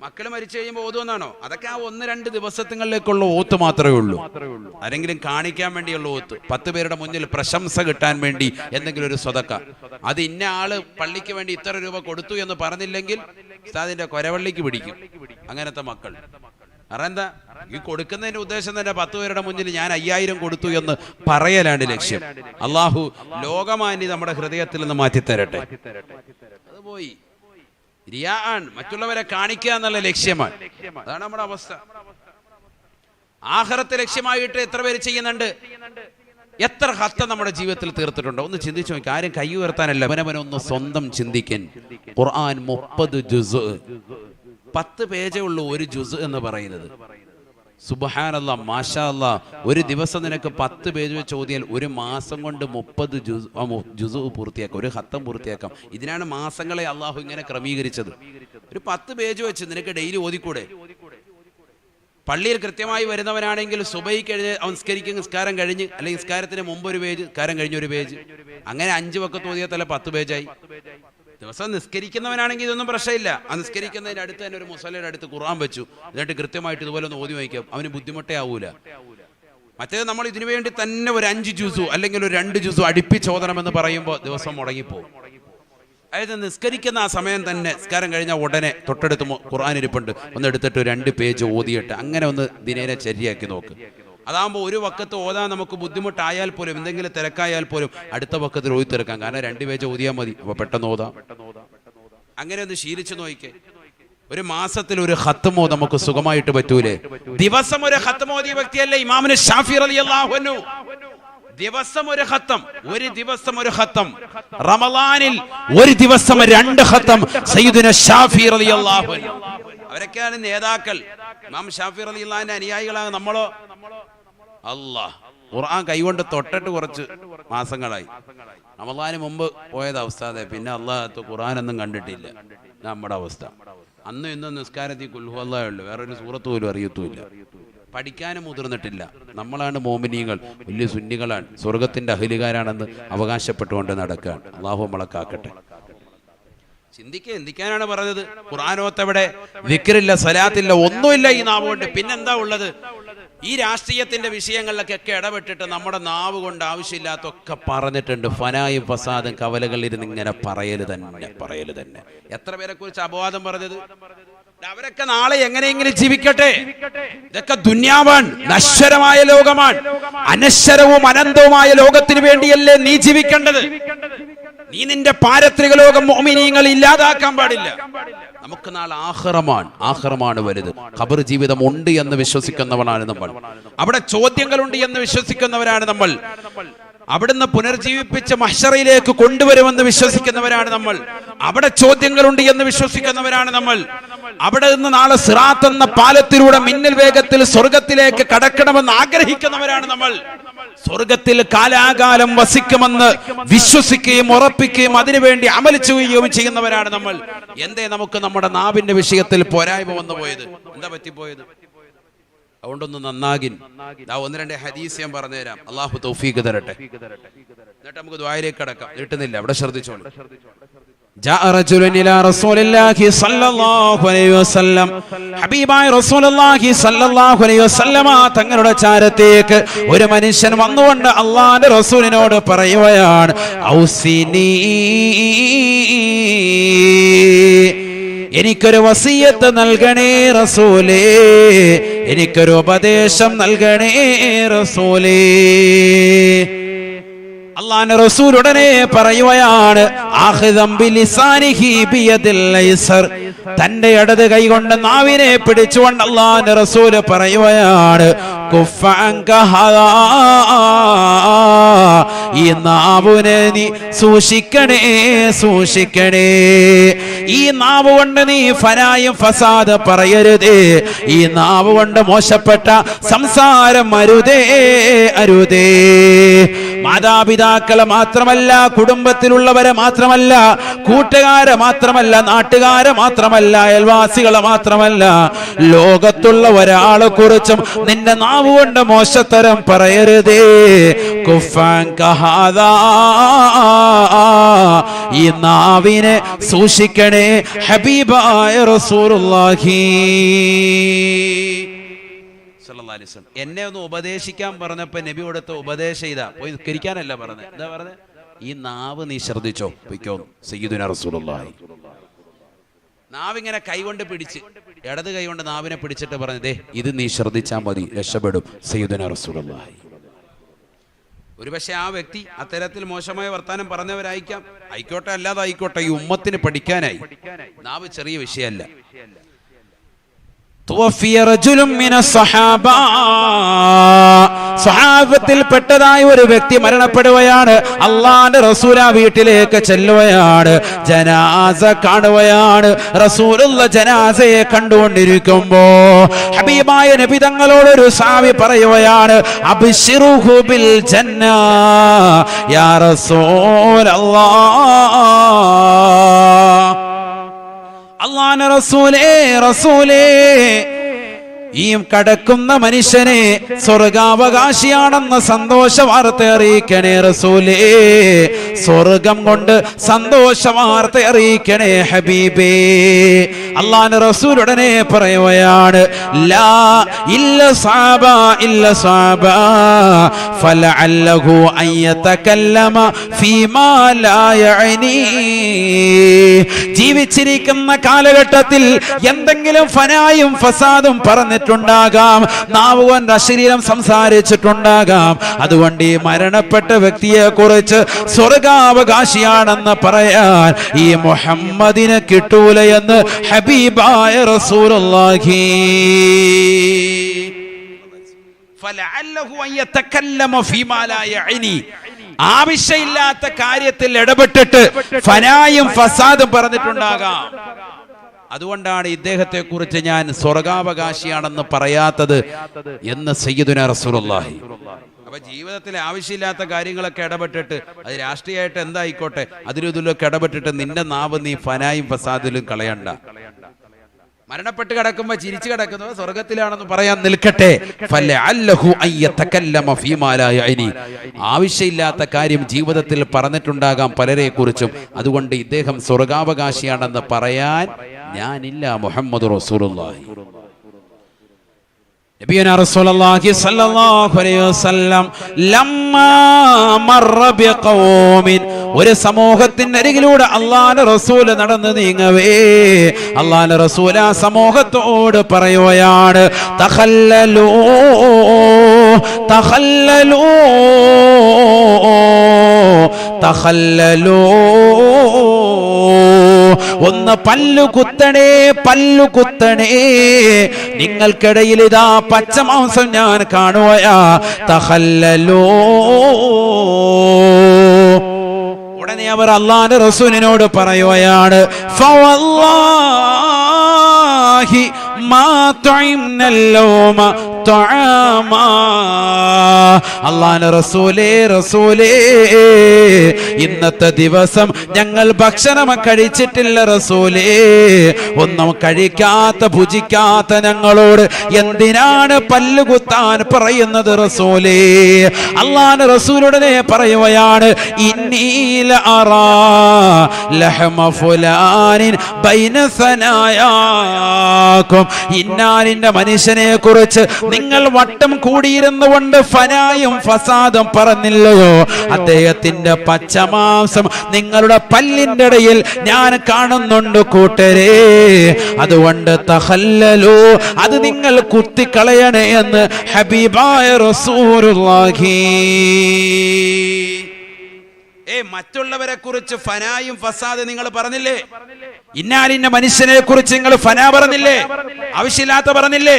മക്കൾ മരിച്ചു കഴിയുമ്പോൾ ഓതുമെന്നാണോ അതൊക്കെ ആ ഒന്ന് രണ്ട് ദിവസത്തിങ്ങളിലേക്കുള്ള ഓത്ത് മാത്രമേ ഉള്ളൂ. ആരെങ്കിലും കാണിക്കാൻ വേണ്ടിയുള്ള ഓത്ത് പത്ത് പേരുടെ മുന്നിൽ പ്രശംസ കിട്ടാൻ വേണ്ടി എന്തെങ്കിലും ഒരു സ്വതക്ക. അത് ഇന്ന ആൾ പള്ളിക്ക് വേണ്ടി ഇത്ര രൂപ കൊടുത്തു എന്ന് പറഞ്ഞില്ലെങ്കിൽ ഉസ്താദിന്റെ കൊരവള്ളിക്ക് പിടിക്കും. അങ്ങനത്തെ മക്കൾ. കാരണം എന്താ ഈ കൊടുക്കുന്നതിന്റെ ഉദ്ദേശം തന്നെ പത്ത് പേരുടെ മുന്നിൽ ഞാൻ അയ്യായിരം കൊടുത്തു എന്ന് പറയലാണ് ലക്ഷ്യം. അള്ളാഹു ലോകമാന്യ നമ്മുടെ ഹൃദയത്തിൽ നിന്ന് മാറ്റി തരട്ടെ അത് മറ്റുള്ളവരെ കാണിക്കുക എന്നുള്ള ലക്ഷ്യമാണ്. അതാണ് നമ്മുടെ അവസ്ഥ. ആഹാരത്തെ ലക്ഷ്യമായിട്ട് എത്ര പേര് ചെയ്യുന്നുണ്ട്? എത്ര ഹത്ത നമ്മുടെ ജീവിതത്തിൽ തീർത്തിട്ടുണ്ടോ? ഒന്ന് ചിന്തിച്ചു നോക്കി. ആരും കൈ ഉയർത്താനല്ല. അവനവനൊന്ന് സ്വന്തം ചിന്തിക്കൻ. ഖുർആൻ മുപ്പത് ജുസ് പത്ത് പേജേ ഉള്ളൂ ഒരു ജുസ് എന്ന് പറയുന്നത്. സുബഹാനല്ല മാഷാ അല്ലാ ഒരു ദിവസം നിനക്ക് പത്ത് പേജ് വെച്ച് ഓതിയാൽ ഒരു മാസം കൊണ്ട് മുപ്പത് ജുസ് ജുസു പൂർത്തിയാക്കാം ഒരു ഹത്തം പൂർത്തിയാക്കാം. ഇതിനാണ് മാസങ്ങളെ അള്ളാഹു ഇങ്ങനെ ക്രമീകരിച്ചത്. ഒരു പത്ത് പേജ് വെച്ച് നിനക്ക് ഡെയിലി ഓതിക്കൂടെ? പള്ളിയിൽ കൃത്യമായി വരുന്നവനാണെങ്കിൽ സുബൈക്ക് എഴുതി അവസ്കരിക്കും നിസ്കാരം കഴിഞ്ഞ് അല്ലെങ്കിൽ നിസ്കാരത്തിന് മുമ്പ് ഒരു പേജ് നിസ്കാരം കഴിഞ്ഞ ഒരു പേജ്. അങ്ങനെ അഞ്ച് വക്കത്ത് ഓതിയാൽ തല പത്ത് പേജായി. ദിവസം നിസ്കരിക്കുന്നവനാണെങ്കിൽ ഇതൊന്നും പ്രശ്നമില്ല. ആ നിസ്കരിക്കുന്നതിന്റെ അടുത്ത് തന്നെ ഒരു മുസലയുടെ അടുത്ത് ഖുർആൻ വെച്ചു. എന്നിട്ട് കൃത്യമായിട്ട് ഇതുപോലെ ഒന്ന് ഓതി വായിക്കാം. അവന് ബുദ്ധിമുട്ടേ ആവൂല മറ്റേത് നമ്മൾ ഇതിനു വേണ്ടി തന്നെ ഒരു അഞ്ച് ജ്യൂസു അല്ലെങ്കിൽ ഒരു രണ്ട് ജ്യൂസു അടുപ്പിച്ചോദണമെന്ന് പറയുമ്പോൾ ദിവസം മുടങ്ങിപ്പോകും അതായത് നിസ്കരിക്കുന്ന ആ സമയം തന്നെ നിസ്കാരം കഴിഞ്ഞ ഉടനെ തൊട്ടടുത്ത് ഖുർആൻ ഇരിപ്പുണ്ട്. ഒന്ന് എടുത്തിട്ട് രണ്ട് പേജ് ഓതിയിട്ട് അങ്ങനെ ഒന്ന് ദിനേനെ ശരിയാക്കി നോക്ക്. അതാകുമ്പോൾ ഒരു വക്കത്ത് ഓതാൻ നമുക്ക് ബുദ്ധിമുട്ടായാൽ പോലും എന്തെങ്കിലും തിരക്കായാൽ പോലും അടുത്ത വക്കത്തിൽ ഓതി കാരണം രണ്ട് പേജ് ഓതിയാൽ മതി. അപ്പോൾ പെട്ടെന്ന് ഓതാം. അങ്ങനെ ഒന്ന് ശീലിച്ചു നോക്കിക്കേ. ഒരു മാസത്തിൽ ഒരു ഹത്തമോ നമുക്ക് സുഖമായിട്ട് പറ്റൂലേ? ദിവസം ഒരു ഹത്തുമോദിയ വ്യക്തിയല്ലേ ഇമാമിന് ഷാഫി അൻഹു. ദിവസം ഒരു ഹത്തം ഒരു ദിവസം ഒരു ഹത്തം റമലാനിൽ ഒരു ദിവസം രണ്ട് ഹത്തം സയ്യിദുന ഷാഫി അൻഹു. അവരൊക്കെയാണ് നേതാക്കൾ. ഇമാം ഷാഫി റളിയല്ലാഹുവിന്റെ അനുയായികളാണ് നമ്മളോ? അല്ലാഹ് ഖുർആൻ കൈകൊണ്ട് തൊട്ടിട്ട് കുറച്ച് മാസങ്ങളായി. റമദാന് മുമ്പ് പോയത് അവസ്ഥാതെ പിന്നെ അള്ളാഹത്ത് ഖുർആനൊന്നും കണ്ടിട്ടില്ല. നമ്മുടെ അവസ്ഥ. അന്ന് ഇന്നും നിസ്കാരത്തിൽ കുൽഹുവല്ലേ വേറൊരു സൂറത്ത് പോലും അറിയത്തുമില്ല. പഠിക്കാനും മുതിർന്നിട്ടില്ല. നമ്മളാണ് മോമിനിയങ്ങൾ വലിയ സുന്നികളാണ്. സ്വർഗത്തിന്റെ അഹിലുകാരാണെന്ന് അവകാശപ്പെട്ടുകൊണ്ട് നടക്കുക അള്ളാഹു നമ്മളെ ചിന്തിക്കുക എന്തിക്കാനാണ് പറഞ്ഞത്. ഖുർആാനോത്തവിടെ വിക്രില്ല സലാത്തില്ല ഒന്നുമില്ല ഈ നാവുകൊണ്ട്. പിന്നെന്താ ഉള്ളത്? ഈ രാഷ്ട്രീയത്തിന്റെ വിഷയങ്ങളിലൊക്കെ ഇടപെട്ടിട്ട് നമ്മുടെ നാവ് കൊണ്ട് ആവശ്യമില്ലാത്തൊക്കെ പറഞ്ഞിട്ടുണ്ട്. ഫനായും ഫസാദും കവലകളിൽ ഇരുന്ന് ഇങ്ങനെ പറയൽ തന്നെ പറയൽ തന്നെ. എത്ര പേരെ കുറിച്ച് അപവാദം പറഞ്ഞത്? അവരൊക്കെ നാളെ എങ്ങനെയെങ്കിലും ജീവിക്കട്ടെ. ഇതൊക്കെ ദുന്യാവാൻ നശ്വരമായ ലോകമാണ്. അനശ്വരവും അനന്തവുമായ ലോകത്തിന് വേണ്ടിയല്ലേ നീ ജീവിക്കേണ്ടത്? നീ നിന്റെ പാരത്രിക ലോകം മോമിനിയങ്ങൾ ഇല്ലാതാക്കാൻ പാടില്ല. നമുക്ക് നാളെ ആഹ്റമാണ് ആഹ്റമാണ് വലുത്. ഖബർ ജീവിതം ഉണ്ട് എന്ന് വിശ്വസിക്കുന്നവനാണ് നമ്മൾ. അവിടെ ചോദ്യങ്ങളുണ്ട് എന്ന് വിശ്വസിക്കുന്നവരാണ് നമ്മൾ. അവിടുന്ന് പുനർജീവിപ്പിച്ച് മഷറയിലേക്ക് കൊണ്ടുവരുമെന്ന് വിശ്വസിക്കുന്നവരാണ് നമ്മൾ. അവിടെ ചോദ്യങ്ങളുണ്ട് എന്ന് വിശ്വസിക്കുന്നവരാണ് നമ്മൾ. അവിടെ നിന്ന് നാളെ സിറാത്ത് എന്ന പാലത്തിലൂടെ മിന്നൽ വേഗത്തിൽ സ്വർഗത്തിലേക്ക് കടക്കണമെന്ന് ആഗ്രഹിക്കുന്നവരാണ് നമ്മൾ. സ്വർഗത്തിൽ കാലാകാലം വസിക്കുമെന്ന് വിശ്വസിക്കുകയും ഉറപ്പിക്കുകയും അതിനുവേണ്ടി അമൽ ചെയ്യുകയും ചെയ്യുന്നവരാണ് നമ്മൾ. എന്തേ നമുക്ക് നമ്മുടെ നാവിന്റെ വിഷയത്തിൽ പോരായ്മ വന്നു പോയത്? എന്താ പറ്റിപ്പോയത് അതുകൊണ്ടൊന്ന് നന്നാകിൻ. ഒന്ന് രണ്ട് ഹദീസ് ഞാൻ പറഞ്ഞുതരാം. അള്ളാഹു തൗഫീഖ് തരട്ടെ. എന്നിട്ട് നമുക്ക് ദുആയിലേക്ക് കടക്കാം. കിട്ടുന്നില്ല അവിടെ ശ്രദ്ധിച്ചോളൂ. جاء رجل إلى رسول الله صلى الله عليه وسلم ഹബീബായ റസൂലുള്ളാഹി സ്വല്ലല്ലാഹു അലൈഹി വസല്ലമ തങ്ങളുടെ ചാരത്തേക്ക് ഒരു മനുഷ്യൻ വന്നുകൊണ്ട് അള്ളാഹിന്റെ റസൂലിനോട് പറയുകയാണ് ഔസിനി എനിക്കൊരു വസീയത്ത് നൽകണേ റസൂലേ എനിക്കൊരു ഉപദേശം നൽകണേ റസൂലേ അള്ളാന്റെ റസൂൽ ഉടനെ പറയുകയാണ് തന്റെ ഇടത് കൈകൊണ്ട് നാവിനെ പിടിച്ചുകൊണ്ട് അള്ളാന്റെ റസൂൽ പറയുകയാണ്. ഈ നാവുനെ നീ സൂക്ഷിക്കണേ സൂക്ഷിക്കണേ ഈ നാവ് കൊണ്ട് നീ ഫനായും ഫസാദ് പറയരുതേ ഈ നാവ് കൊണ്ട് മോശപ്പെട്ട സംസാരം അരുതേ അരുതേ മാതാപിതാക്കളെ മാത്രമല്ല കുടുംബത്തിലുള്ളവരെ മാത്രമല്ല കൂട്ടുകാരെ മാത്രമല്ല നാട്ടുകാരെ മാത്രമല്ല അയൽവാസികളെ മാത്രമല്ല ലോകത്തുള്ള ഒരാളെ കുറിച്ചും നിന്റെ നാവ് കൊണ്ട് മോശത്തരം പറയരുതേ. ഈ നാവിനെ സൂക്ഷിക്കണേ ഹബീബായ റസൂലുള്ളാഹി വസല്ലം. എന്നെ ഒന്ന് ഉപദേശിക്കാൻ പറഞ്ഞപ്പോ നബി കൊടുത്ത ഉപദേശം ഇതാ. പോയി നിസ്കരിക്കാനല്ല പറഞ്ഞത്. എന്താ പറഞ്ഞത്? ഈ നാവ് നീ ശ്രദ്ധിച്ചോ? പൊയ്ക്കോ. സയ്യിദുന റസൂലുള്ളാഹി. നാവ് ഇങ്ങനെ കൈകൊണ്ട് പിടിച്ച് ഇടത് കൈകൊണ്ട് നാവിനെ പിടിച്ചിട്ട് പറഞ്ഞതേ ഇത് നീ ശ്രദ്ധിച്ചാൽ മതി രക്ഷപ്പെടും സയ്യിദുന റസൂലുള്ളാഹി. ഒരുപക്ഷെ ആ വ്യക്തി അത്തരത്തിൽ മോശമായ വർത്തമാനം പറഞ്ഞവരായിരിക്കാം. ആയിക്കോട്ടെ അല്ലാതെ ആയിക്കോട്ടെ ഈ ഉമ്മത്തിന് പഠിക്കാനായി. നാവ് ചെറിയ വിഷയമല്ല. സഹാബത്തിൽപ്പെട്ടതായ ഒരു വ്യക്തി മരണപ്പെടുകയാണ്. അള്ളാന്റെ റസൂല വീട്ടിലേക്ക് ചെല്ലുകയാണ്. ജനാസ കാണുകയാണ്. റസൂലുള്ള ജനാസയെ കണ്ടുകൊണ്ടിരിക്കുമ്പോ ഹബീബായ നബി തങ്ങളോട് ഒരു സാവി പറയുകയാണ് അബിഷിറുഹുബിൽ ജന്ന യാ റസൂലല്ലാ. അള്ളാന റസൂലേ റസൂലേ. ഈ കടക്കുന്ന മനുഷ്യനെ സ്വർഗാവകാശിയാണെന്ന സന്തോഷ വാർത്ത അറിയിക്കണേ റസൂലേ. സ്വർഗം കൊണ്ട് സന്തോഷ വാർത്ത അറിയിക്കണേ ഹബീബേ. അള്ളാന്റെ റസൂൽ ഉടനെ പറയുകയാണ് ലാ ഇല്ല സാബ ഇല്ല സാബ ഫലഅല്ലഹു അൻ ഫീമാ ലാ യഅനി. ജീവിച്ചിരിക്കുന്ന കാലഘട്ടത്തിൽ എന്തെങ്കിലും ഫനായും ഫസാദും പറഞ്ഞിട്ടുണ്ടാകാം നാവ് അശരീരം സംസാരിച്ചിട്ടുണ്ടാകാം. അതുകൊണ്ട് ഈ മരണപ്പെട്ട വ്യക്തിയെ കുറിച്ച് സ്വർഗാവകാശിയാണെന്ന് പറയാൻ ഈ മുഹമ്മദിനെ കിട്ടൂല എന്ന് ഹബീബായ റസൂലുള്ളാഹി. ആവശ്യമില്ലാത്ത കാര്യത്തിൽ ഇടപെട്ടിട്ട് ഫനായും ഫസാദും പറഞ്ഞിട്ടുണ്ടാകാം. അതുകൊണ്ടാണ് ഇദ്ദേഹത്തെ കുറിച്ച് ഞാൻ സ്വർഗാവകാശിയാണെന്ന് പറയാത്തത് എന്ന് സയ്യിദുന റസൂലുള്ളാഹി. അപ്പൊ ജീവിതത്തിൽ ആവശ്യമില്ലാത്ത കാര്യങ്ങളൊക്കെ ഇടപെട്ടിട്ട് അത് രാഷ്ട്രീയമായിട്ട് എന്തായിക്കോട്ടെ അതിലും ഇതിലൊക്കെ ഇടപെട്ടിട്ട് നിന്റെ നാവ് നീ ഫനായും ഫസാദിലും കളയണ്ട. മരണപ്പെട്ട് കിടക്കുമ്പോ ചിരിച്ചു കിടക്കുന്നത് സ്വർഗത്തിലാണെന്ന് പറയാൻ നിൽക്കട്ടെ. ആവശ്യമില്ലാത്ത കാര്യം ജീവിതത്തിൽ പറഞ്ഞിട്ടുണ്ടാകാം പലരെ കുറിച്ചും അതുകൊണ്ട് ഇദ്ദേഹം സ്വർഗാവകാശിയാണെന്ന് പറയാൻ ഞാനില്ല മുഹമ്മദ് റസൂലുള്ളാഹി. ഒരു സമൂഹത്തിന്റെ അരികിലൂടെ അള്ളാഹുവിന്റെ റസൂൽ നടന്നു നീങ്ങവേ. അള്ളാഹുവിന്റെ റസൂൽ ആ സമൂഹത്തോട് പറയുകയാണ് ഒന്ന് പല്ലു കുത്തണേ പല്ലു കുത്തണേ. നിങ്ങൾക്കിടയിൽ ഇതാ പച്ചമാംസം ഞാൻ കാണുകയാ. തഹല്ലലോ. ഉടനെ അവർ അള്ളാന്റെ റസൂലിനോട് പറയുകയാണ് ഫവല്ലാഹി റസൂലേ റസൂലേ ഇന്നത്തെ ദിവസം ഞങ്ങൾ ഭക്ഷണം കഴിച്ചിട്ടില്ല റസൂലേ. ഒന്നും കഴിക്കാത്ത ഭുജിക്കാത്ത ഞങ്ങളോട് എന്തിനാണ് പല്ലുകുത്താൻ പറയുന്നത് റസൂലേ? അള്ളാന്റെ റസൂലുടനെ പറയുകയാണ് ഇന്നീല അറാ ലഹമ ബൈന ഇന്നാലിന്റെ മനുഷ്യനെ കുറിച്ച് നിങ്ങൾ വട്ടം കൂടിയിരുന്നു കൊണ്ട് ഫനായും ഫസാദും പറഞ്ഞില്ലയോ? അദ്ദേഹത്തിന്റെ പച്ചമാംസം നിങ്ങളുടെ പല്ലിന്റെ ഇടയിൽ ഞാൻ കാണുന്നുണ്ട് കൂട്ടരേ. അതുകൊണ്ട് തഹല്ലലോ അത് നിങ്ങൾ കുത്തിക്കളയണേ എന്ന് ഹബീബായ റസൂലുള്ളാഹി. ഏ മറ്റുള്ളവരെ കുറിച്ച് ഫനായും ഫസാദ് നിങ്ങൾ പറഞ്ഞില്ലേ? ഇന്നാലിന്ന മനുഷ്യനെ കുറിച്ച് നിങ്ങൾ ഫന പറഞ്ഞില്ലേ? ആവശ്യമില്ലാത്ത പറഞ്ഞില്ലേ?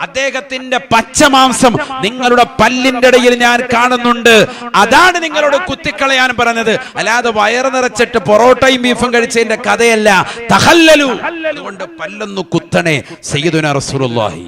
അദ്ദേഹത്തിന്റെ പച്ചമാംസം നിങ്ങളുടെ പല്ലിന്റെ ഇടയിൽ ഞാൻ കാണുന്നുണ്ട്. അതാണ് നിങ്ങളോട് കുത്തിക്കളയാൻ പറഞ്ഞത്. അല്ലാതെ വയറ് നിറച്ചിട്ട് പൊറോട്ടയും ബീഫും കഴിച്ചതിന്റെ കഥയല്ല. തഹല്ലലു. അതുകൊണ്ട് പല്ലൊന്നു കുത്തണേ സയ്യിദുന റസൂലുള്ളാഹി.